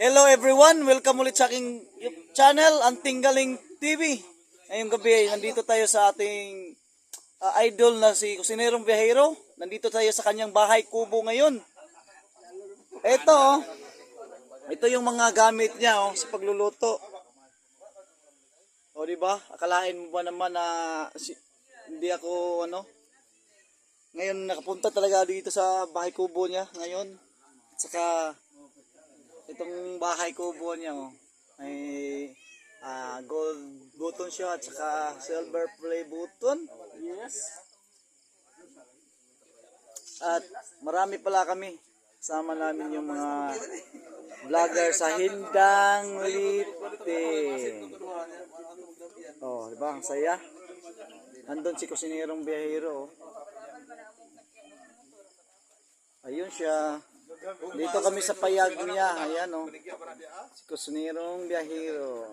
Hello everyone, welcome ulit sa aking channel, Anting Galing TV. Ngayong gabi ay nandito tayo sa ating ah, idol na si Kusinerong Biyahero. Nandito tayo sa kanyang bahay kubo ngayon. Ito, oh. ito yung mga gamit niya oh, sa pagluluto. O di ba? Akalain mo ba naman na si, hindi ako ano? Ngayon nakapunta talaga dito sa bahay kubo niya ngayon. Saka itong bahay kubo niya oh, may ah, gold button siya at saka silver play button. Yes. At marami pala kami. Sama namin yung mga vlogger sa Hindang Lite. Oh, di ba? Ang saya. Andun si Kusinerong Biyahero. oh. Ayun siya. Dito kami sa payag niya. Ayan oh. Si Kusinerong Biyahero.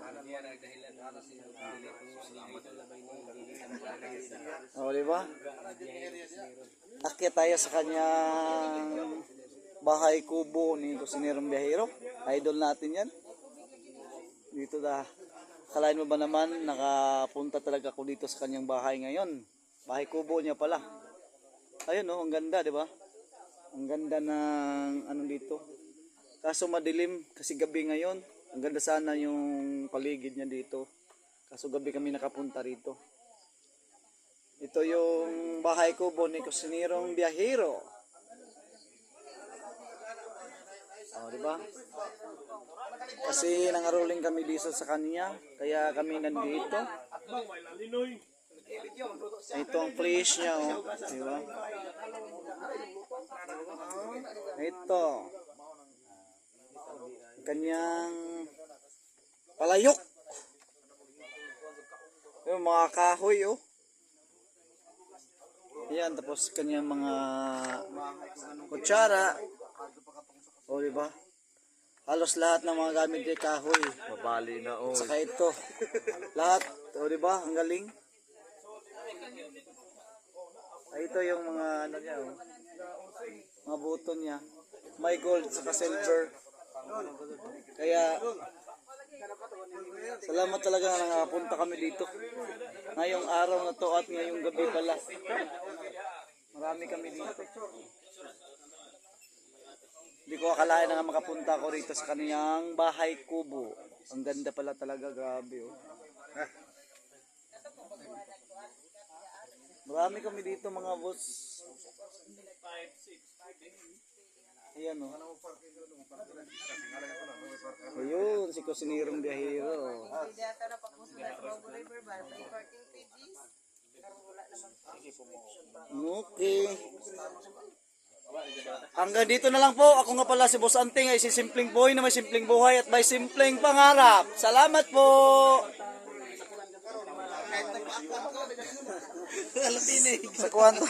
Oh, di ba? Akyat tayo sa kanyang bahay kubo ni Kusinerong Biyahero. Idol natin yan. Dito da. Kalain mo ba naman nakapunta talaga ako dito sa kanyang bahay ngayon. Bahay kubo niya pala. Ayun oh, ang ganda, di ba? Ang ganda ng ano dito. Kaso madilim kasi gabi ngayon. Ang ganda sana yung paligid niya dito. Kaso gabi kami nakapunta rito. Ito yung bahay kubo ni Kusinirong Biyahero. Oh, di ba? Kasi nangaruling kami dito sa kanya, kaya kami nandito. Ito ang place niya, oh. Di ba? Ito. Ang Kanyang palayok. Yung mga kahoy, oh. Yan, tapos kanyang mga kutsara. O, di ba? Halos lahat ng mga gamit ay kahoy. Mabali na oh. Saka ito. Lahat. O, di ba? Ang galing. Ay, ito yung mga ano niya, oh. Mga buto niya. May gold, saka silver. Kaya, salamat talaga na nakapunta kami dito. Ngayong araw na to at ngayong gabi pala. Marami kami dito. Hindi ko akalain na makapunta ako rito sa kaniyang bahay kubo. Ang ganda pala talaga, grabe oh. Marami kami dito mga boss. Ayan oh. Ayun, si Kusinirong Biyahero. Okay. Hanggang dito na lang po. Ako nga pala si Boss Anting ay si Simpleng Boy na may simpleng buhay at may simpleng pangarap. Salamat po! Sa kwanto.